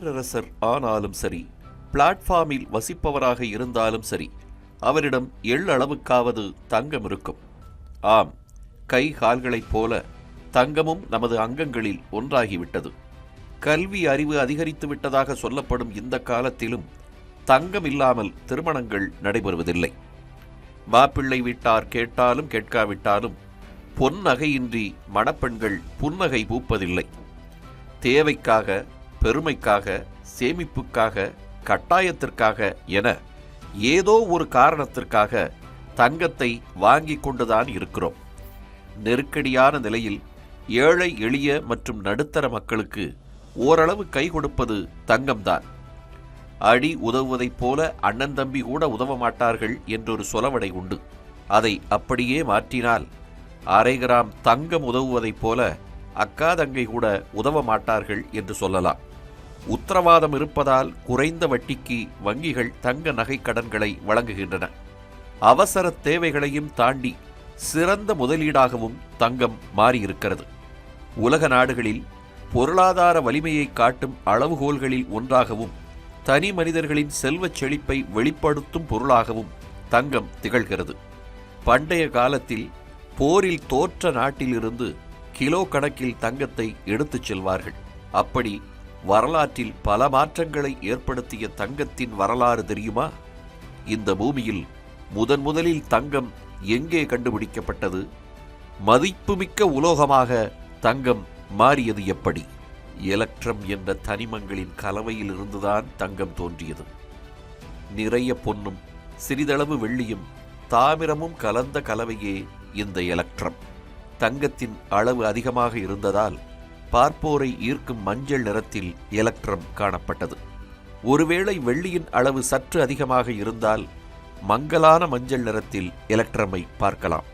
பேரரசர் ஆனாலும் சரி பிளாட்ஃபார்மில் வசிப்பவராக இருந்தாலும் சரி அவரிடம் எள்ளளவுக்காவது தங்கம் இருக்கும். ஆம் கை கால்களைப் போல தங்கமும் நமது அங்கங்களில் ஒன்றாகிவிட்டது. கல்வி அறிவு அதிகரித்து விட்டதாக சொல்லப்படும் இந்த காலத்திலும் தங்கம் இல்லாமல் திருமணங்கள் நடைபெறுவதில்லை. மாப்பிள்ளை வீட்டார் கேட்டாலும் கேட்காவிட்டாலும் பொன்னகையின்றி மணப்பெண்கள் புன்னகை பூப்பதில்லை. தேவைக்காக பெருமைக்காக சேமிப்புக்காக கட்டாயத்திற்காக என ஏதோ ஒரு காரணத்திற்காக தங்கத்தை வாங்கிக் கொண்டுதான் இருக்கிறோம். நெருக்கடியான நிலையில் ஏழை எளிய மற்றும் நடுத்தர மக்களுக்கு ஓரளவு கை கொடுப்பது தங்கம்தான். அடி உதவுவதைப் போல அண்ணன் தம்பி கூட உதவ மாட்டார்கள் என்றொரு சொலவடை உண்டு. அதை அப்படியே மாற்றினால் அரை கிராம் தங்கம் உதவுவதைப் போல அக்கா தங்கை கூட உதவ மாட்டார்கள் என்று சொல்லலாம். உத்தரவாதம் இருப்பதால் குறைந்த வட்டிக்கு வங்கிகள் தங்க நகை கடன்களை வழங்குகின்றன. அவசர தேவைகளையும் தாண்டி சிறந்த முதலீடாகவும் தங்கம் மாறியிருக்கிறது. உலக நாடுகளில் பொருளாதார வலிமையை காட்டும் அளவுகோல்களில் ஒன்றாகவும் தனி மனிதர்களின் செல்வச் செழிப்பை வெளிப்படுத்தும் பொருளாகவும் தங்கம் திகழ்கிறது. பண்டைய காலத்தில் போரில் தோற்ற நாட்டிலிருந்து கிலோ கணக்கில் தங்கத்தை எடுத்துச் செல்வார்கள். அப்படி வரலாற்றில் பல மாற்றங்களை ஏற்படுத்திய தங்கத்தின் வரலாறு தெரியுமா? இந்த பூமியில் முதன் முதலில் தங்கம் எங்கே கண்டுபிடிக்கப்பட்டது? மதிப்புமிக்க உலோகமாக தங்கம் மாறியது எப்படி? எலக்ட்ரம் என்ற தனிமங்களின் கலவையில் இருந்துதான் தங்கம் தோன்றியது. நிறைய பொன்னும் சிறிதளவு வெள்ளியும் தாமிரமும் கலந்த கலவையே இந்த எலக்ட்ரம். தங்கத்தின் அளவு அதிகமாக இருந்ததால் பார்ப்போரை ஈர்க்கும் மஞ்சள் நிறத்தில் எலக்ட்ரம் காணப்பட்டது. ஒருவேளை வெள்ளியின் அளவு சற்று அதிகமாக இருந்தால் மங்கலான மஞ்சள் நிறத்தில் எலக்ட்ரமை பார்க்கலாம்.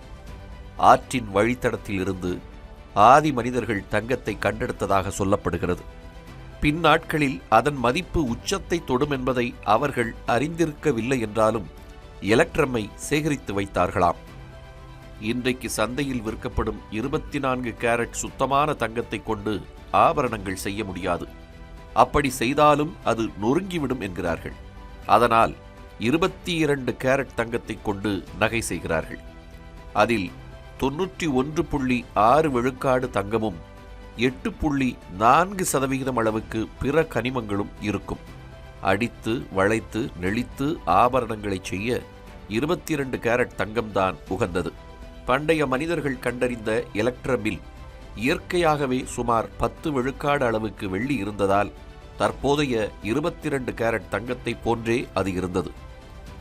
ஆற்றின் வழித்தடத்தில் இருந்து ஆதி மனிதர்கள் தங்கத்தை கண்டெடுத்ததாக சொல்லப்படுகிறது. பின்னாட்களில் அதன் மதிப்பு உச்சத்தை தொடும் என்பதை அவர்கள் அறிந்திருக்கவில்லை என்றாலும் எலக்ட்ரமை சேகரித்து வைத்தார்களாம். இன்றைக்கு சந்தையில் விற்கப்படும் இருபத்தி நான்கு கேரட் சுத்தமான தங்கத்தை கொண்டு ஆபரணங்கள் செய்ய முடியாது. அப்படி செய்தாலும் அது நொறுங்கிவிடும் என்கிறார்கள். அதனால் இருபத்தி இரண்டு கேரட் தங்கத்தை கொண்டு நகை செய்கிறார்கள். அதில் தொன்னூற்றி ஒன்று புள்ளி ஆறு விழுக்காடு தங்கமும் எட்டு புள்ளி நான்கு சதவிகிதம் அளவுக்கு பிற கனிமங்களும் இருக்கும். அடித்து வளைத்து நெளித்து ஆபரணங்களை செய்ய இருபத்தி இரண்டு கேரட் தங்கம்தான் உகந்தது. பண்டைய மனிதர்கள் கண்டறிந்த எலக்ட்ரமில் இயற்கையாகவே சுமார் பத்து விழுக்காடு அளவுக்கு வெள்ளி இருந்ததால் தற்போதைய இருபத்தி ரெண்டு கேரட் தங்கத்தை போன்றே அது இருந்தது.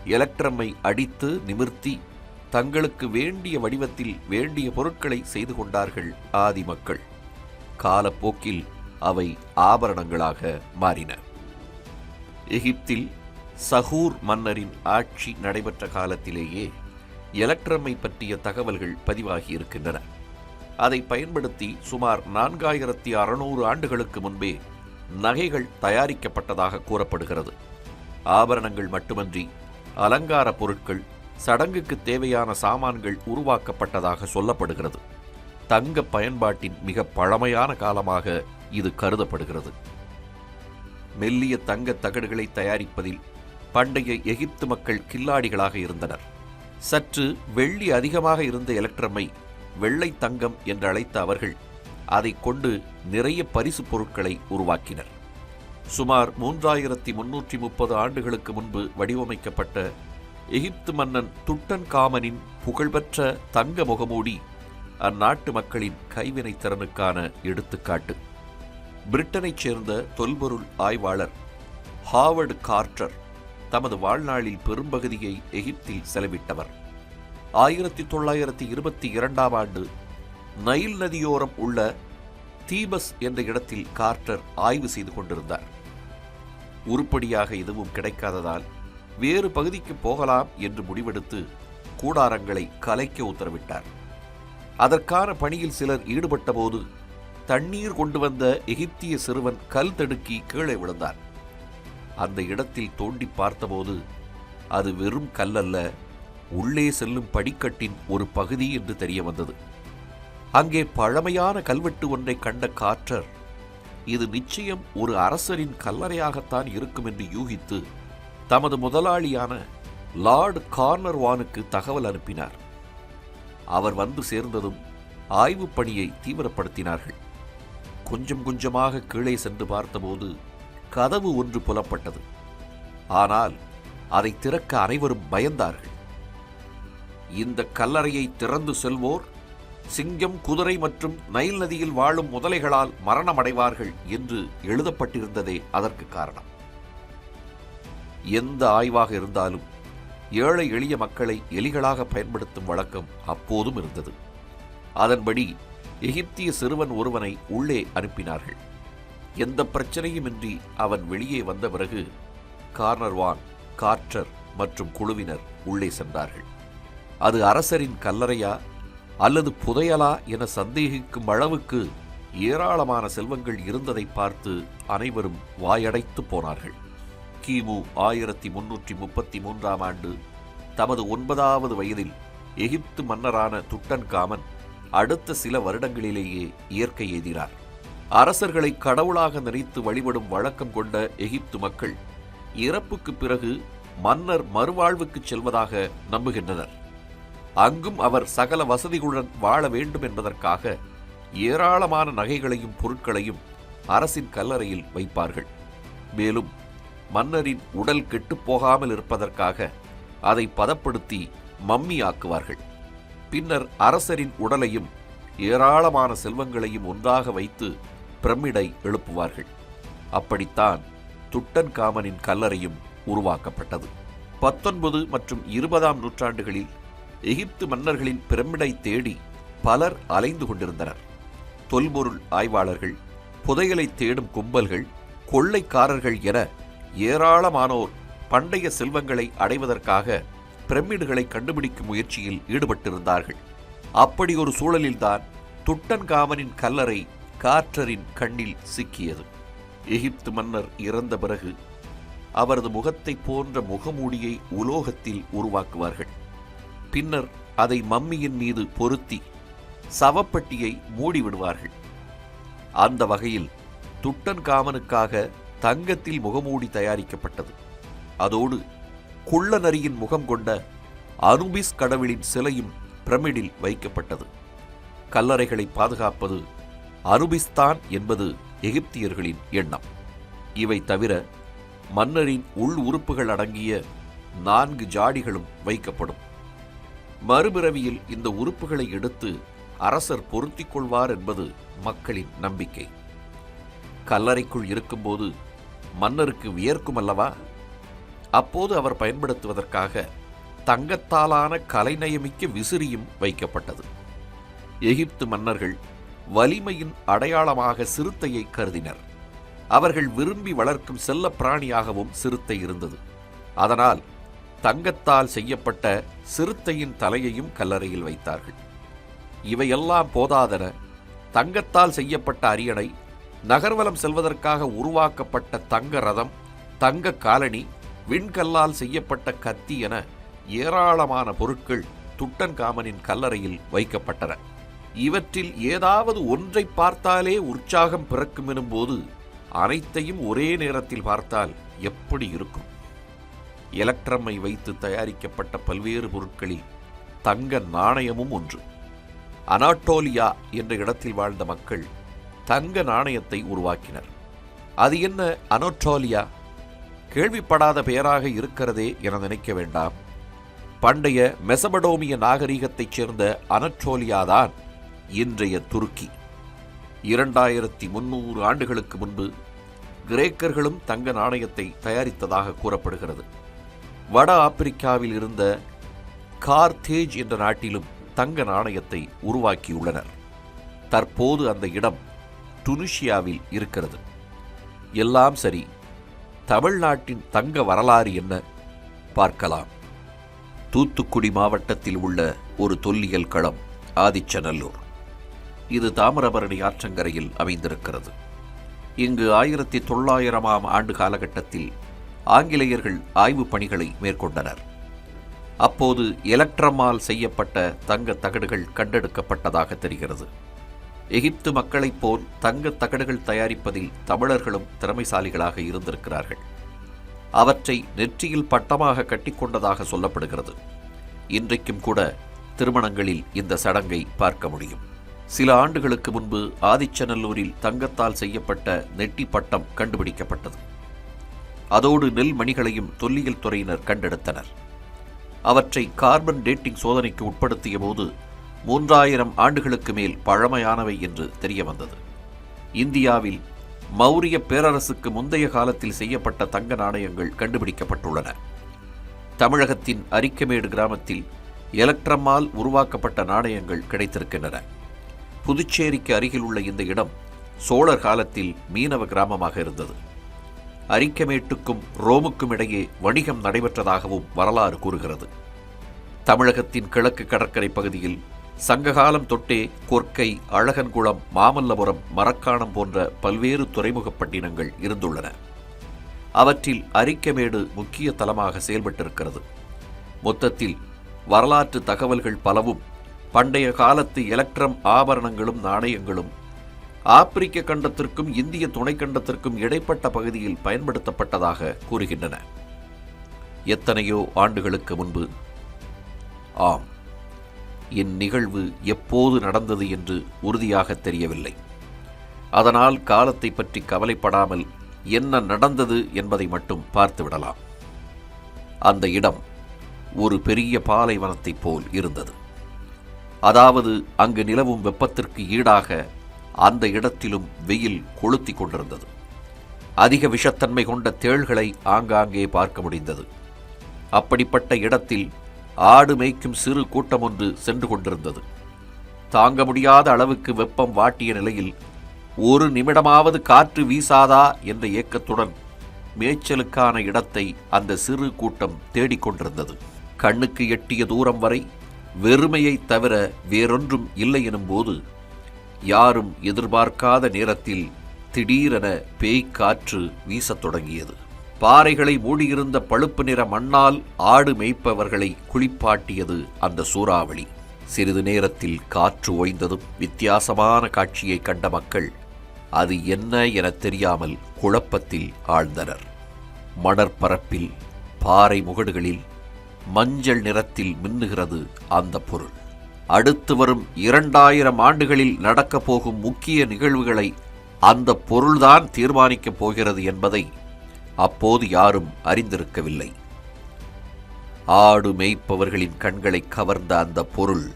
எலக்ட்ரமை அடித்து நிமிர்த்தி தங்களுக்கு வேண்டிய வடிவத்தில் வேண்டிய பொருட்களை செய்து கொண்டார்கள் ஆதி மக்கள். காலப்போக்கில் அவை ஆபரணங்களாக மாறின. எகிப்தில் சகூர் மன்னரின் ஆட்சி நடைபெற்ற காலத்திலேயே எலக்ட்ரமை பற்றிய தகவல்கள் பதிவாகி இருக்கின்றன அதை பயன்படுத்தி சுமார் நான்காயிரத்தி அறுநூறு ஆண்டுகளுக்கு முன்பே நகைகள் தயாரிக்கப்பட்டதாக கூறப்படுகிறது. ஆபரணங்கள் மட்டுமன்றி அலங்கார பொருட்கள் சடங்குக்கு தேவையான சாமான்கள் உருவாக்கப்பட்டதாக சொல்லப்படுகிறது. தங்க பயன்பாட்டின் மிக பழமையான காலமாக இது கருதப்படுகிறது. மெல்லிய தங்க தகடுகளை தயாரிப்பதில் பண்டைய எகிப்து மக்கள் கில்லாடிகளாக இருந்தனர். சற்று வெள்ளி அதிகமாக இருந்த எலக்ட்ரமை வெள்ளை தங்கம் என்று அழைத்த அவர்கள் அதை கொண்டு நிறைய பரிசு பொருட்களை உருவாக்கினர். சுமார் மூன்றாயிரத்தி முன்னூற்றி முப்பது ஆண்டுகளுக்கு முன்பு வடிவமைக்கப்பட்ட எகிப்து மன்னன் துட்டன் காமனின் புகழ்பெற்ற தங்க முகமூடி அந்நாட்டு மக்களின் கைவினை திறனுக்கான எடுத்துக்காட்டு. பிரிட்டனைச் சேர்ந்த தொல்பொருள் ஆய்வாளர் ஹாவர்டு கார்ட்டர் தமது வாழ்நாளில் பெரும்பகுதியை எகிப்தில் செலவிட்டவர். ஆயிரத்தி தொள்ளாயிரத்தி இருபத்தி இரண்டாம் ஆண்டு நைல் நதியோரம் உள்ள தீபஸ் என்ற இடத்தில் கார்ட்டர் ஆய்வு செய்து கொண்டிருந்தார். உருப்படியாக எதுவும் கிடைக்காததால் வேறு பகுதிக்கு போகலாம் என்று முடிவெடுத்து கூடாரங்களை கலைக்க உத்தரவிட்டார். அதற்கான பணியில் சிலர் ஈடுபட்டபோது தண்ணீர் கொண்டு வந்த எகிப்திய சிறுவன் கல் தடுக்கி கீழே விழுந்தார். அந்த இடத்தில் தோண்டி பார்த்தபோது அது வெறும் கல்லல்ல உள்ளே செல்லும் படிக்கட்டின் ஒரு பகுதி என்று தெரிய வந்தது. அங்கே பழமையான கல்வெட்டு ஒன்றை கண்ட காற்றர் இது நிச்சயம் ஒரு அரசரின் கல்லறையாகத்தான் இருக்கும் என்று யூகித்து தமது முதலாளியான லார்டு கார்னர்வானுக்கு தகவல் அனுப்பினார். அவர் வந்து சேர்ந்ததும் ஆய்வுப் பணியை தீவிரப்படுத்தினார்கள். கொஞ்சம் கொஞ்சமாக கீழே சென்று பார்த்தபோது கதவு ஒன்று புலப்பட்டது. ஆனால் அதை திறக்க அனைவரும் பயந்தார்கள். இந்த கல்லறையை திறந்து செல்வோர் சிங்கம் குதிரை மற்றும் நைல் நதியில் வாழும் முதலைகளால் மரணமடைவார்கள் என்று எழுதப்பட்டிருந்ததே அதற்கு காரணம். எந்த ஆய்வாக இருந்தாலும் ஏழை எளிய மக்களை எலிகளாக பயன்படுத்தும் வழக்கம் அப்போதும் இருந்தது. அதன்படி எகிப்திய சிறுவன் ஒருவனை உள்ளே அனுப்பினார்கள். எந்த பிரச்சனையுமின்றி அவன் வெளியே வந்த பிறகு கார்னர்வான் கார்ட்டர் மற்றும் குழுவினர் உள்ளே சென்றார்கள். அது அரசரின் கல்லறையா அல்லது புதையலா என சந்தேகிக்கும் அளவுக்கு ஏராளமான செல்வங்கள் இருந்ததை பார்த்து அனைவரும் வாயடைத்து போனார்கள். கிமு ஆயிரத்தி முன்னூற்றி முப்பத்தி மூன்றாம் ஆண்டு தமது ஒன்பதாவது வயதில் எகிப்து மன்னரான துட்டன்காமன் அடுத்த சில வருடங்களிலேயே இயற்கை எய்தினார் அரசர்களை கடவுளாக நினைத்து வழிபடும் வழக்கம் கொண்ட எகிப்து மக்கள் இறப்புக்கு பிறகு மன்னர் மறுவாழ்வுக்கு செல்வதாக நம்புகின்றனர். அங்கும் அவர் சகல வசதிகளுடன் வாழ வேண்டும் என்பதற்காக ஏராளமான நகைகளையும் பொருட்களையும் அரசின் கல்லறையில் வைப்பார்கள். மேலும் மன்னரின் உடல் கெட்டுப் போகாமல் இருப்பதற்காக அதை பதப்படுத்தி மம்மி ஆக்குவார்கள். பின்னர் அரசரின் உடலையும் ஏராளமான செல்வங்களையும் ஒன்றாக வைத்து பிரமிடை எழுப்புவார்கள். அப்படித்தான் துட்டன்காமனின் கல்லறையும் உருவாக்கப்பட்டது. பத்தொன்பது மற்றும் இருபதாம் நூற்றாண்டுகளில் எகிப்து மன்னர்களின் பிரமிடை தேடி பலர் அலைந்து கொண்டிருந்தனர். தொல்பொருள் ஆய்வாளர்கள் புதையலை தேடும் கும்பல்கள் கொள்ளைக்காரர்கள் என ஏராளமானோர் பண்டைய செல்வங்களை அடைவதற்காக பிரமிடுகளை கண்டுபிடிக்கும் முயற்சியில் ஈடுபட்டிருந்தார்கள். அப்படி ஒரு சூழலில்தான் துட்டன்காமனின் கல்லறை காற்றரின் கண்ணில் சிக்கியது. எகிப்து மன்னர் இறந்த பிறகு அவரது முகத்தைப் போன்ற முகமூடியை உலோகத்தில் உருவாக்குவார்கள். பின்னர் அதை மம்மியின் மீது பொருத்தி சவப்பெட்டியை மூடிவிடுவார்கள். அந்த வகையில் துட்டன்காமனுக்காக தங்கத்தில் முகமூடி தயாரிக்கப்பட்டது. அதோடு குள்ள நரியின் முகம் கொண்ட அனுபிஸ் கடவுளின் சிலையும் பிரமிடில் வைக்கப்பட்டது. கல்லறைகளை பாதுகாப்பது அனுபிஸ்தான் என்பது எகிப்தியர்களின் எண்ணம். இவை தவிர மன்னரின் உள் உறுப்புகள் அடங்கிய நான்கு ஜாடிகளும் வைக்கப்படும். மறுபிறவியில் இந்த உறுப்புகளை எடுத்து அரசர் பொருத்திக் கொள்வார் என்பது மக்களின் நம்பிக்கை. கல்லறைக்குள் இருக்கும்போது மன்னருக்கு வியர்க்கும் அல்லவா? அப்போது அவர் பயன்படுத்துவதற்காக தங்கத்தாலான கலைநயமிக்க விசிறியும் வைக்கப்பட்டது. எகிப்து மன்னர்கள் வலிமையின் அடையாளமாக சிறுத்தையை கருதினர். அவர்கள் விரும்பி வளர்க்கும் செல்ல பிராணியாகவும் சிறுத்தை இருந்தது. அதனால் தங்கத்தால் செய்யப்பட்ட சிறுத்தையின் தலையையும் கல்லறையில் வைத்தார்கள். இவையெல்லாம் போதாதென தங்கத்தால் செய்யப்பட்ட அரியணை நகர்வலம் செல்வதற்காக உருவாக்கப்பட்ட தங்க ரதம் தங்க காலணி விண்கல்லால் செய்யப்பட்ட கத்தி என ஏராளமான பொருட்கள் துட்டன்காமனின் கல்லறையில் வைக்கப்பட்டன. இவற்றில் ஏதாவது ஒன்றை பார்த்தாலே உற்சாகம் பிறக்கும் எனும்போது அனைத்தையும் ஒரே நேரத்தில் பார்த்தால் எப்படி இருக்கும்? எலக்ட்ரம்மை வைத்து தயாரிக்கப்பட்ட பல்வேறு பொருட்களில் தங்க நாணயமும் ஒன்று. அனாட்டோலியா என்ற இடத்தில் வாழ்ந்த மக்கள் தங்க நாணயத்தை உருவாக்கினர். அது என்ன அனோட்டோலியா? கேள்விப்படாத பெயராக இருக்கிறதே என நினைக்க வேண்டாம். பண்டைய மெசபடோமிய நாகரிகத்தைச் சேர்ந்த அனட்டோலியாதான் இன்றைய துருக்கி. இரண்டாயிரத்தி முன்னூறு ஆண்டுகளுக்கு முன்பு கிரேக்கர்களும் தங்க நாணயத்தை தயாரித்ததாக கூறப்படுகிறது. வட ஆப்பிரிக்காவில் இருந்த கார்த்தேஜ் என்ற நாட்டிலும் தங்க நாணயத்தை உருவாக்கியுள்ளனர். தற்போது அந்த இடம் டுனிஷியாவில் இருக்கிறது. எல்லாம் சரி தமிழ்நாட்டின் தங்க வரலாறு என்ன? பார்க்கலாம். தூத்துக்குடி மாவட்டத்தில் உள்ள ஒரு தொல்லியல் களம் ஆதிச்சநல்லூர். இது தாமிரபரணி ஆற்றங்கரையில் அமைந்திருக்கிறது. இங்கு ஆயிரத்தி தொள்ளாயிரமாம் ஆண்டு காலகட்டத்தில் ஆங்கிலேயர்கள் ஆய்வுப் பணிகளை மேற்கொண்டனர். அப்போது எலக்ட்ரமால் செய்யப்பட்ட தங்க தகடுகள் கண்டெடுக்கப்பட்டதாக தெரிகிறது. எகிப்து மக்களைப் போல் தங்கத் தகடுகள் தயாரிப்பதில் தமிழர்களும் திறமைசாலிகளாக இருந்திருக்கிறார்கள். அவற்றை நெற்றியில் பட்டமாக கட்டிக்கொண்டதாக சொல்லப்படுகிறது. இன்றைக்கும் கூட திருமணங்களில் இந்த சடங்கை பார்க்க முடியும். சில ஆண்டுகளுக்கு முன்பு ஆதிச்சநல்லூரில் தங்கத்தால் செய்யப்பட்ட நெட்டி பட்டம் கண்டுபிடிக்கப்பட்டது. அதோடு நெல் மணிகளையும் தொல்லியல் துறையினர் கண்டெடுத்தனர். அவற்றை கார்பன் டேட்டிங் சோதனைக்கு உட்படுத்திய போது மூன்றாயிரம் ஆண்டுகளுக்கு மேல் பழமையானவை என்று தெரிய வந்தது இந்தியாவில் மௌரிய பேரரசுக்கு முந்தைய காலத்தில் செய்யப்பட்ட தங்க நாணயங்கள் கண்டுபிடிக்கப்பட்டுள்ளன. தமிழகத்தின் அரிக்கமேடு கிராமத்தில் எலக்ட்ரம்மால் உருவாக்கப்பட்ட நாணயங்கள் கிடைத்திருக்கின்றன. புதுச்சேரிக்கு அருகில் உள்ள இந்த இடம் சோழர் காலத்தில் மீனவ கிராமமாக இருந்தது. அரிக்கமேட்டுக்கும் ரோமுக்கும் இடையே வணிகம் நடைபெற்றதாகவும் வரலாறு கூறுகிறது. தமிழகத்தின் கிழக்கு கடற்கரை பகுதியில் சங்ககாலம் தொட்டே கொர்க்கை அழகன்குளம் மாமல்லபுரம் மரக்காணம் போன்ற பல்வேறு துறைமுகப் பட்டினங்கள் இருந்துள்ளன. அவற்றில் அரிக்கமேடு முக்கிய தலமாக செயல்பட்டிருக்கிறது. மொத்தத்தில் வரலாற்று தகவல்கள் பலவும் பண்டைய காலத்து எலக்ட்ரம் ஆபரணங்களும் நாணயங்களும் ஆப்பிரிக்க கண்டத்திற்கும் இந்திய துணைக்கண்டத்திற்கும் இடைப்பட்ட பகுதியில் பயன்படுத்தப்பட்டதாக கூறுகின்றன. எத்தனையோ ஆண்டுகளுக்கு முன்பு. ஆம். இந்நிகழ்வு எப்போது நடந்தது என்று உறுதியாக தெரியவில்லை. அதனால் காலத்தை பற்றி கவலைப்படாமல் என்ன நடந்தது என்பதை மட்டும் பார்த்துவிடலாம். அந்த இடம் ஒரு பெரிய பாலைவனத்தைப் போல் இருந்தது. அதாவது அங்கு நிலவும் வெப்பத்திற்கு ஈடாக அந்த இடத்திலும் வெயில் கொளுத்தி கொண்டிருந்தது. அதிக விஷத்தன்மை கொண்ட தேள்களை ஆங்காங்கே பார்க்க முடிந்தது. அப்படிப்பட்ட இடத்தில் ஆடு மேய்க்கும் சிறு கூட்டம் ஒன்று சென்று கொண்டிருந்தது. தாங்க முடியாத அளவுக்கு வெப்பம் வாட்டிய நிலையில் ஒரு நிமிடமாவது காற்று வீசாதா? என்ற ஏக்கத்துடன் மேய்ச்சலுக்கான இடத்தை அந்த சிறு கூட்டம் தேடிக்கொண்டிருந்தது கண்ணுக்கு எட்டிய தூரம் வரை வெறுமையைத் தவிர வேறொன்றும் இல்லை எனும்போது யாரும் எதிர்பார்க்காத நேரத்தில் திடீரென பேய்க் காற்று வீசத் தொடங்கியது. பாறைகளை மூடியிருந்த பழுப்பு நிற மண்ணால் ஆடு மேய்ப்பவர்களை குளிப்பாட்டியது அந்த சூறாவளி. சிறிது நேரத்தில் காற்று ஓய்ந்ததும் வித்தியாசமான காட்சியை கண்ட மக்கள் அது என்ன எனத் தெரியாமல் குழப்பத்தில் ஆழ்ந்தனர். மணற்பரப்பில் பாறை முகடுகளில் மஞ்சள் நிறத்தில் மின்னுகிறது அந்த பொருள். அடுத்து வரும் இரண்டாயிரம் ஆண்டுகளில் நடக்கப் போகும் முக்கிய நிகழ்வுகளை அந்த பொருள்தான் தீர்மானிக்கப் போகிறது என்பதை அப்போது யாரும் அறிந்திருக்கவில்லை. ஆடு மேய்ப்பவர்களின் கண்களை கவர்ந்த அந்த பொருள்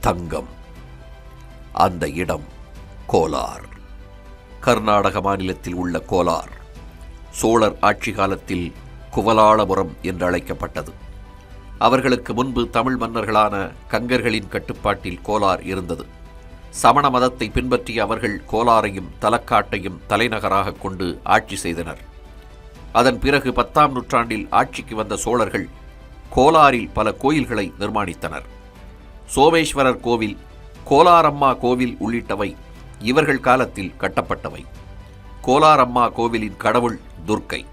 தங்கம். அந்த இடம் கோலார். கர்நாடக மாநிலத்தில் உள்ள கோலார். சோழர் ஆட்சி காலத்தில் குவலாளபுரம் என்று அழைக்கப்பட்டது. அவர்களுக்கு முன்பு தமிழ் மன்னர்களான கங்கர்களின் கட்டுப்பாட்டில் கோலார் இருந்தது. சமண மதத்தை பின்பற்றிய அவர்கள் கோலாரையும் தலக்காட்டையும் தலைநகராக கொண்டு ஆட்சி செய்தனர். அதன் பிறகு பத்தாம் நூற்றாண்டில் ஆட்சிக்கு வந்த சோழர்கள் கோலாரில் பல கோயில்களை நிர்மாணித்தனர். சோமேஸ்வரர் கோவில் கோலாரம்மா கோவில் உள்ளிட்டவை இவர்கள் காலத்தில் கட்டப்பட்டவை. கோலாரம்மா கோவிலின் கடவுள் துர்க்கை.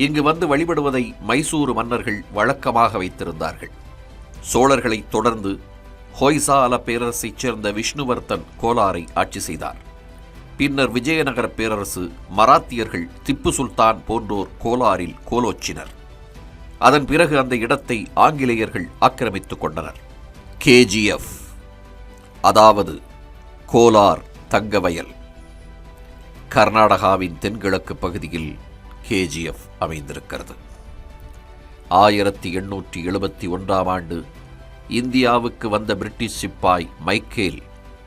இங்கு வந்து வழிபடுவதை மைசூரு மன்னர்கள் வழக்கமாக வைத்திருந்தார்கள். சோழர்களைத் தொடர்ந்து ஹொய்சால பேரரசைச் சேர்ந்த விஷ்ணுவர்த்தன் கோலாரை ஆட்சி செய்தார். பின்னர் விஜயநகர பேரரசு மராத்தியர்கள் திப்பு சுல்தான் போன்றோர் கோலாரில் கோலோச்சினர். அதன் பிறகு அந்த இடத்தை ஆங்கிலேயர்கள் ஆக்கிரமித்துக் கொண்டனர். கேஜிஎஃப் அதாவது கோலார் தங்கவயல். கர்நாடகாவின் தென்கிழக்கு பகுதியில் கேஜிஎஃப் அமைந்திருக்கிறது. ஆயிரத்தி எண்ணூற்றி எழுபத்தி ஒன்றாம் ஆண்டு இந்தியாவுக்கு வந்த பிரிட்டிஷ் சிப்பாய் மைக்கேல்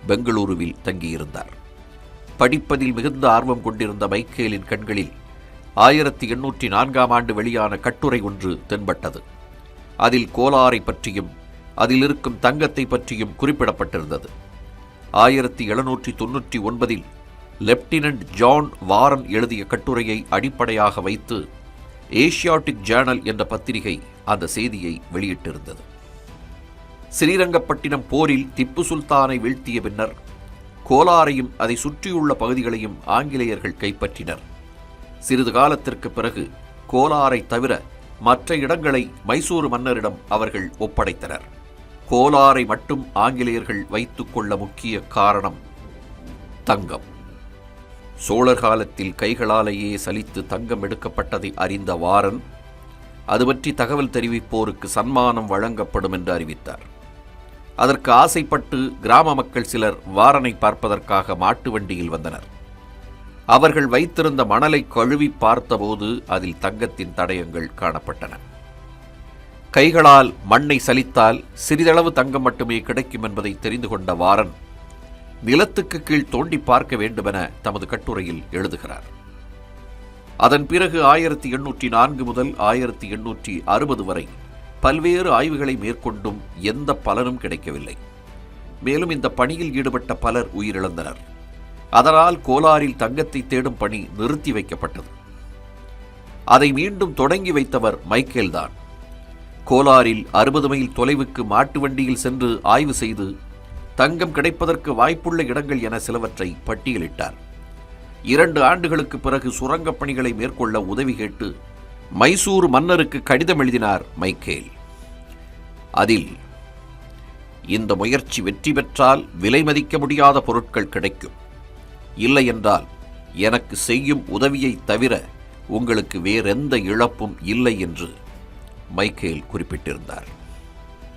பெங்களூருவில் தங்கியிருந்தார். படிப்பதில் மிகுந்த ஆர்வம் கொண்டிருந்த மைக்கேலின் கண்களில் ஆயிரத்தி எண்ணூற்றி நான்காம் ஆண்டு வெளியான கட்டுரை ஒன்று தென்பட்டது. அதில் கோலாரை பற்றியும் அதில் இருக்கும் தங்கத்தை பற்றியும் குறிப்பிடப்பட்டிருந்தது. ஆயிரத்தி எழுநூற்றி தொன்னூற்றி ஒன்பதில் லெப்டினன்ட் ஜான் வாரன் எழுதிய கட்டுரையை அடிப்படையாக வைத்து ஏஷியாட்டிக் ஜேர்னல் என்ற பத்திரிகை அந்த செய்தியை வெளியிட்டிருந்தது. ஸ்ரீரங்கப்பட்டினம் போரில் திப்பு சுல்தானை வீழ்த்திய பின்னர் கோலாரையும் அதை சுற்றியுள்ள பகுதிகளையும் ஆங்கிலேயர்கள் கைப்பற்றினர். சிறிது காலத்திற்கு பிறகு கோலாரை தவிர மற்ற இடங்களை மைசூர் மன்னரிடம் அவர்கள் ஒப்படைத்தனர். கோலாரை மட்டும் ஆங்கிலேயர்கள் வைத்துக்கொள்ள முக்கிய காரணம் தங்கம். சோழர் காலத்தில் கைகளாலேயே சலித்து தங்கம் எடுக்கப்பட்டதை அறிந்த வாரன் அது பற்றி தகவல் தெரிவிப்போருக்கு சன்மானம் வழங்கப்படும் என்று அறிவித்தார். அதற்கு ஆசைப்பட்டு கிராம மக்கள் சிலர் வாரனை பார்ப்பதற்காக மாட்டு வண்டியில் வந்தனர். அவர்கள் வைத்திருந்த மணலை கழுவி பார்த்தபோது அதில் தங்கத்தின் தடயங்கள் காணப்பட்டன. கைகளால் மண்ணை சலித்தால் சிறிதளவு தங்கம் மட்டுமே கிடைக்கும் என்பதை தெரிந்து கொண்ட வாரன் நிலத்துக்கு கீழ் தோண்டி பார்க்க வேண்டுமென தமது கட்டுரையில் எழுதுகிறார். அதன் பிறகு ஆயிரத்தி எண்ணூற்றி நான்கு முதல் ஆயிரத்தி எண்ணூற்றி அறுபது வரை பல்வேறு ஆய்வுகளை மேற்கொண்டும் எந்த பலனும் கிடைக்கவில்லை. மேலும் இந்த பணியில் ஈடுபட்ட பலர் உயிரிழந்தனர். அதனால் கோலாரில் தங்கத்தை தேடும் பணி நிறுத்தி வைக்கப்பட்டது. அதை மீண்டும் தொடங்கி வைத்தவர் மைக்கேல்தான். கோலாரில் அறுபது மைல் தொலைவுக்கு மாட்டு வண்டியில் சென்று ஆய்வு செய்து தங்கம் கிடைப்பதற்கு வாய்ப்புள்ள இடங்கள் என சிலவற்றை பட்டியலிட்டார். இரண்டு ஆண்டுகளுக்கு பிறகு சுரங்கப் பணிகளை மேற்கொள்ள உதவி கேட்டு மைசூர் மன்னருக்கு கடிதம் எழுதினார் மைக்கேல். அதில் இந்த முயற்சி வெற்றி பெற்றால் விலை மதிக்க முடியாத பொருட்கள் கிடைக்கும். இல்லை என்றால் எனக்கு செய்யும் உதவியைத் தவிர உங்களுக்கு வேறெந்த இழப்பும் இல்லை என்று மைக்கேல் குறிப்பிட்டிருந்தார்.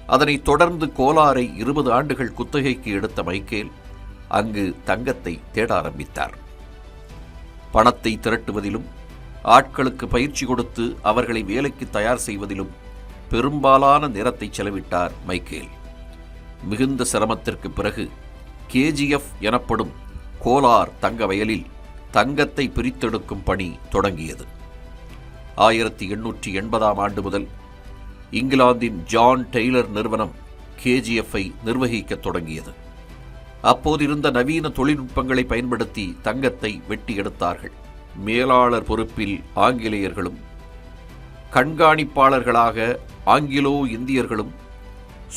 அதனைத் தொடர்ந்து கோலாரை இருபது ஆண்டுகள் குத்தகைக்கு எடுத்த மைக்கேல் அங்கு தங்கத்தை தேட ஆரம்பித்தார். பணத்தை திரட்டுவதிலும் ஆட்களுக்கு பயிற்சி கொடுத்து அவர்களை வேலைக்கு தயார் செய்வதிலும் பெரும்பாலான நேரத்தை செலவிட்டார் மைக்கேல். மிகுந்த சிரமத்திற்கு பிறகு கேஜிஎஃப் எனப்படும் கோலார் தங்க வயலில் தங்கத்தை பிரித்தெடுக்கும் பணி தொடங்கியது. ஆயிரத்தி எண்ணூற்றி எண்பதாம் ஆண்டு முதல் இங்கிலாந்தின் ஜான் டெய்லர் நிறுவனம் கேஜிஎஃப்ஐ நிர்வகிக்கத் தொடங்கியது. அப்போதிருந்த நவீன தொழில்நுட்பங்களை பயன்படுத்தி தங்கத்தை வெட்டி எடுத்தார்கள். மேலாளர் பொறுப்பில் ஆங்கிலேயர்களும் கண்காணிப்பாளர்களாக ஆங்கிலோ இந்தியர்களும்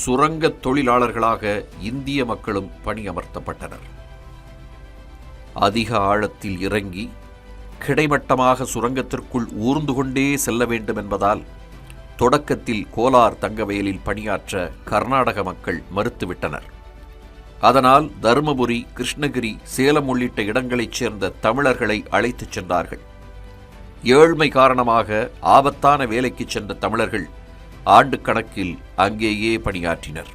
சுரங்கத் தொழிலாளர்களாக இந்திய மக்களும் பணியமர்த்தப்பட்டனர். அதிக ஆழத்தில் இறங்கி கிடைமட்டமாக சுரங்கத்திற்குள் ஊர்ந்து கொண்டே செல்ல வேண்டும் என்பதால் தொடக்கத்தில் கோலார் தங்கவயலில் பணியாற்ற கர்நாடக மக்கள் மறுத்துவிட்டனர். அதனால் தருமபுரி கிருஷ்ணகிரி சேலம் உள்ளிட்ட இடங்களைச் சேர்ந்த தமிழர்களை அழைத்துச் சென்றார்கள். ஏழ்மை காரணமாக ஆபத்தான வேலைக்கு சென்ற தமிழர்கள் ஆண்டு கணக்கில் அங்கேயே பணியாற்றினர்.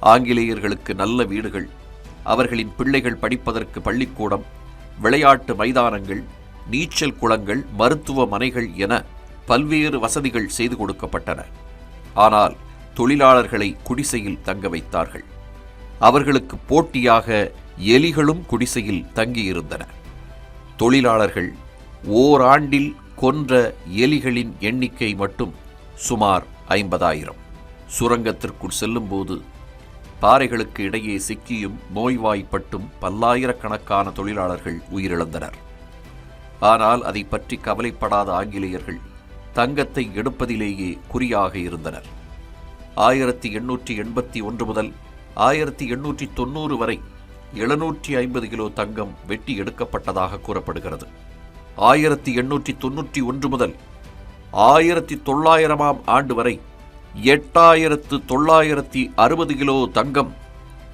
ஆங்கிலேயர்களுக்கு நல்ல வீடுகள் அவர்களின் பிள்ளைகள் படிப்பதற்கு பள்ளிக்கூடம் விளையாட்டு மைதானங்கள் நீச்சல் குளங்கள் மருத்துவமனைகள் என பல்வேறு வசதிகள் செய்து கொடுக்கப்பட்டன. ஆனால் தொழிலாளர்களை குடிசையில் தங்க வைத்தார்கள். அவர்களுக்கு போட்டியாக எலிகளும் குடிசையில் தங்கியிருந்தன. தொழிலாளர்கள் ஓராண்டில் கொன்ற எலிகளின் எண்ணிக்கை மட்டும் சுமார் ஐம்பதாயிரம். சுரங்கத்திற்குள் செல்லும்போது பாறைகளுக்கு இடையே சிக்கியும் நோய்வாய்ப்பட்டும் பல்லாயிரக்கணக்கான தொழிலாளர்கள் உயிரிழந்தனர். ஆனால் அதை பற்றி கவலைப்படாத ஆங்கிலேயர்கள் தங்கத்தை எடுப்பதிலேயே குறியாக இருந்தனர். ஆயிரத்தி எண்ணூற்றி எண்பத்தி ஒன்று முதல் ஆயிரத்தி எண்ணூற்றி தொண்ணூறு வரை எழுநூற்றி ஐம்பது கிலோ தங்கம் வெட்டி எடுக்கப்பட்டதாக கூறப்படுகிறது. ஆயிரத்தி எண்ணூற்றி தொன்னூற்றி ஒன்று முதல் ஆயிரத்தி தொள்ளாயிரமாம் ஆண்டு வரை எட்டாயிரத்து தொள்ளாயிரத்தி அறுபது கிலோ தங்கம்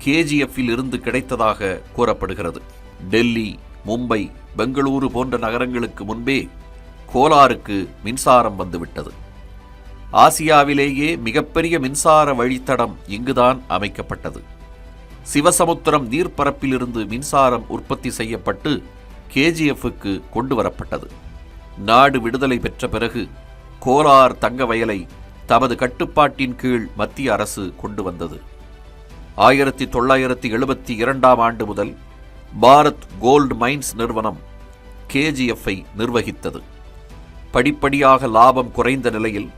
கேஜிஎஃப்பில் இருந்து கிடைத்ததாக கூறப்படுகிறது. டெல்லி மும்பை பெங்களூரு போன்ற நகரங்களுக்கு முன்பே கோலாருக்கு மின்சாரம் வந்துவிட்டது. ஆசியாவிலேயே மிகப்பெரிய மின்சார வழித்தடம் இங்குதான் அமைக்கப்பட்டது. சிவசமுத்திரம் நீர்ப்பரப்பிலிருந்து மின்சாரம் உற்பத்தி செய்யப்பட்டு கேஜிஎஃப்க்கு கொண்டு வரப்பட்டது நாடு விடுதலை பெற்ற பிறகு கோலார் தங்க வயலை தமது கட்டுப்பாட்டின் கீழ் மத்திய அரசு கொண்டு வந்தது. ஆயிரத்தி தொள்ளாயிரத்தி எழுபத்தி இரண்டாம் ஆண்டு முதல் பாரத் கோல்டு மைன்ஸ் நிறுவனம் கேஜிஎஃப்பை நிர்வகித்தது. படிப்படியாக லாபம் குறைந்த நிலையில்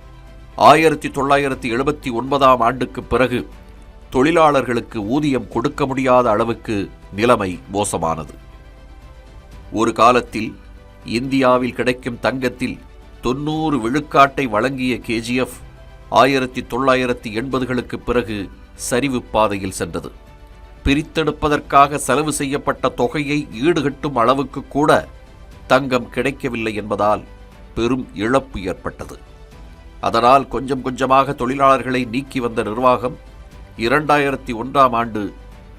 ஆயிரத்தி தொள்ளாயிரத்தி எழுபத்தி ஒன்பதாம் ஆண்டுக்கு பிறகு தொழிலாளர்களுக்கு ஊதியம் கொடுக்க முடியாத அளவுக்கு நிலைமை மோசமானது. ஒரு காலத்தில் இந்தியாவில் கிடைக்கும் தங்கத்தில் தொன்னூறு விழுக்காட்டை வழங்கிய கேஜிஎஃப் ஆயிரத்தி தொள்ளாயிரத்தி எண்பதுகளுக்கு பிறகு சரிவு பாதையில் சென்றது. பிரித்தெடுப்பதற்காக செலவு செய்யப்பட்ட தொகையை ஈடுகட்டும் அளவுக்கு கூட தங்கம் கிடைக்கவில்லை என்பதால் பெரும் இழப்பு ஏற்பட்டது. அதனால் கொஞ்சம் கொஞ்சமாக தொழிலாளர்களை நீக்கி வந்த நிர்வாகம் இரண்டாயிரத்தி ஒன்றாம் ஆண்டு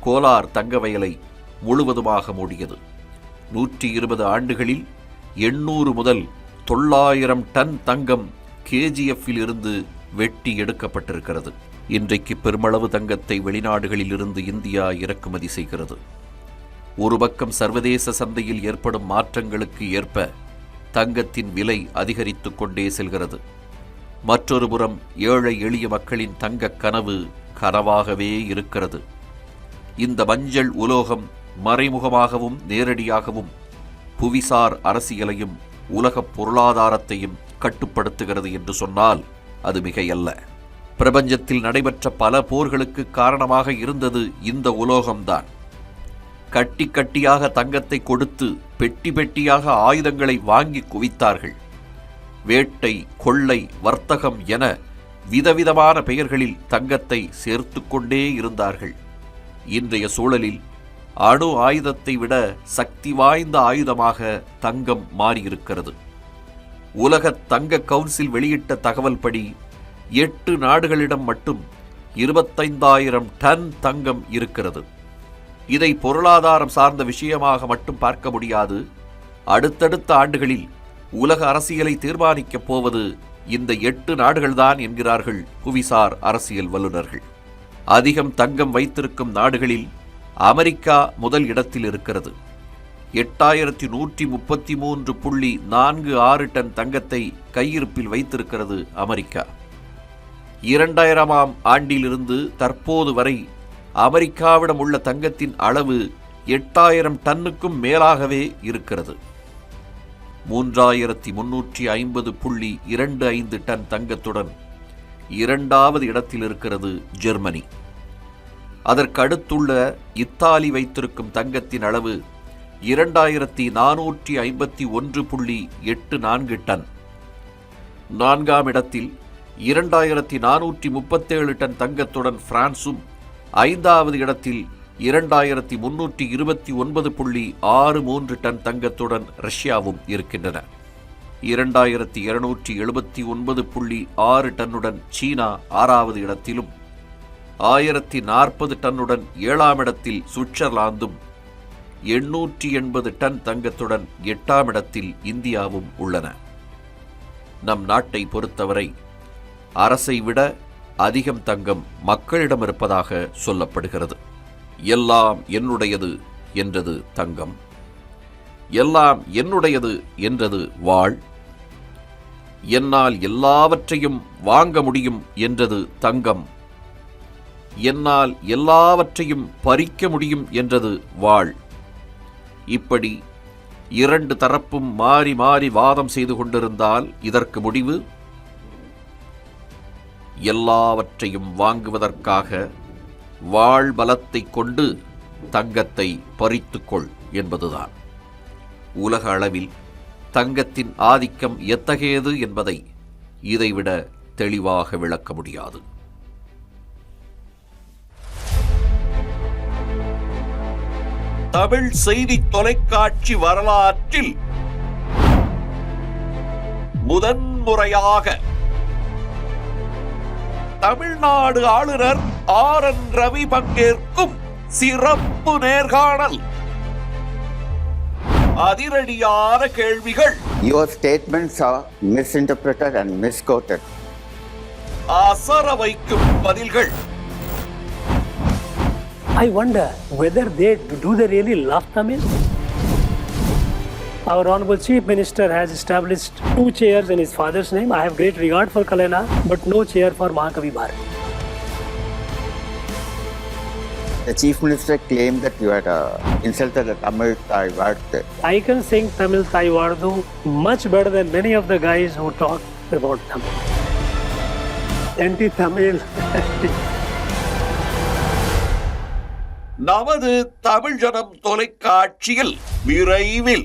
கோலார் தங்க வயலை முழுவதுமாக மூடியது. நூற்றி இருபது ஆண்டுகளில் எண்ணூறு முதல் தொள்ளாயிரம் டன் தங்கம் கேஜிஎஃப்பில் இருந்து வெட்டி எடுக்கப்பட்டிருக்கிறது. இன்றைக்கு பெருமளவு தங்கத்தை வெளிநாடுகளில் இருந்து இந்தியா இறக்குமதி செய்கிறது. ஒரு பக்கம் சர்வதேச சந்தையில் ஏற்படும் மாற்றங்களுக்கு ஏற்ப தங்கத்தின் விலை அதிகரித்துக் கொண்டே செல்கிறது. மற்றொரு புறம் ஏழை எளிய மக்களின் தங்கக் கனவு கனவாகவே இருக்கிறது. இந்த மஞ்சள் உலோகம் மறைமுகமாகவும் நேரடியாகவும் புவிசார் அரசியலையும் உலகப் பொருளாதாரத்தையும் கட்டுப்படுத்துகிறது என்று சொன்னால் அது மிகையல்ல. பிரபஞ்சத்தில் நடைபெற்ற பல போர்களுக்கு காரணமாக இருந்தது இந்த உலோகம்தான். கட்டி கட்டியாக தங்கத்தை கொடுத்து பெட்டி பெட்டியாக ஆயுதங்களை வாங்கி குவித்தார்கள். வேட்டை கொள்ளை வர்த்தகம் என விதவிதமான பெயர்களில் தங்கத்தை சேர்த்து கொண்டே இருந்தார்கள். இன்றைய சூழலில் அணு ஆயுதத்தை விட சக்தி வாய்ந்த ஆயுதமாக தங்கம் மாறியிருக்கிறது. உலக தங்க கவுன்சில் வெளியிட்ட தகவல் படி எட்டு நாடுகளிடம் மட்டும் இருபத்தைந்தாயிரம் டன் தங்கம் இருக்கிறது. இதை பொருளாதாரம் சார்ந்த விஷயமாக மட்டும் பார்க்க முடியாது. அடுத்தடுத்த ஆண்டுகளில் உலக அரசியலை தீர்மானிக்கப் போவது இந்த எட்டு நாடுகள்தான் என்கிறார்கள் புவிசார் அரசியல் வல்லுநர்கள். அதிகம் தங்கம் வைத்திருக்கும் நாடுகளில் அமெரிக்கா முதல் இடத்தில் இருக்கிறது. எட்டாயிரத்தி நூற்றி முப்பத்தி மூன்று புள்ளி நான்கு ஆறு டன் தங்கத்தை கையிருப்பில் வைத்திருக்கிறது அமெரிக்கா. இரண்டாயிரமாம் ஆண்டிலிருந்து தற்போது வரை அமெரிக்காவிடம் உள்ள தங்கத்தின் அளவு எட்டாயிரம் டன்னுக்கும் மேலாகவே இருக்கிறது. மூன்றாயிரத்தி முன்னூற்றி ஐம்பது புள்ளி இரண்டு ஐந்து டன் தங்கத்துடன் இரண்டாவது இடத்தில் இருக்கிறது ஜெர்மனி. அதற்கடுத்துள்ள இத்தாலி வைத்திருக்கும் தங்கத்தின் அளவு இரண்டாயிரத்தி நானூற்றி ஐம்பத்தி ஒன்று புள்ளி எட்டு நான்கு டன். நான்காம் இடத்தில் இரண்டாயிரத்தி நானூற்றி முப்பத்தேழு டன் தங்கத்துடன் பிரான்சும் ஐந்தாவது இடத்தில் இரண்டாயிரத்தி முன்னூற்றி இருபத்தி ஒன்பது புள்ளி ஆறு மூன்று டன் தங்கத்துடன் ரஷ்யாவும் இருக்கின்றன. இரண்டாயிரத்தி இருநூற்றி எழுபத்தி ஒன்பது புள்ளி ஆறு டன்னுடன் சீனா ஆறாவது இடத்திலும் ஆயிரத்தி நாற்பது டன்னுடன் ஏழாம் இடத்தில் சுவிட்சர்லாந்தும் எண்ணூற்றி எண்பது டன் தங்கத்துடன் எட்டாம் இடத்தில் இந்தியாவும் உள்ளன. நம் நாட்டை பொறுத்தவரை அரசை விட அதிகம் தங்கம் மக்களிடம் இருப்பதாக சொல்லப்படுகிறது. எல்லாம் என்னுடையது என்றது தங்கம். எல்லாம் என்னுடையது என்றது வாழ். என்னால் எல்லாவற்றையும் வாங்க முடியும் என்றது தங்கம். என்னால் எல்லாவற்றையும் பறிக்க முடியும் என்றது வாழ். இப்படி இரண்டு தரப்பும் மாறி மாறி வாதம் செய்து கொண்டிருந்தால் இதற்கு முடிவு எல்லாவற்றையும் வாங்குவதற்காக வாழ்பலத்தை கொண்டு தங்கத்தை பறித்துக்கொள் என்பதுதான். உலக அளவில் தங்கத்தின் ஆதிக்கம் எத்தகையது என்பதை இதைவிட தெளிவாக விளக்க முடியாது. தமிழ் செய்தி தொலைக்காட்சி வரலாற்றில் முதன்முறையாக தமிழ்நாடு ஆளுநர் ஆர் என் ரவி பங்கேற்கும் சிறப்பு நேர்காணல் அதிரடியான கேள்விகள் Your statements are misinterpreted and misquoted. அசர வைக்கும் பதில்கள் I wonder whether they do they really love Tamil? Our Honorable Chief Minister has established two chairs in his father's name. I have great regard for Kalena, but no chair for Mahakavi Bharat. The Chief Minister claimed that you had uh, insulted the Tamil Thai word. I can sing Tamil Thai Vardu much better than many of the guys who talk about Tamil. Anti-Tamil. நமது தமிழ் ஜனம் தொலைக்காட்சியில் விரைவில்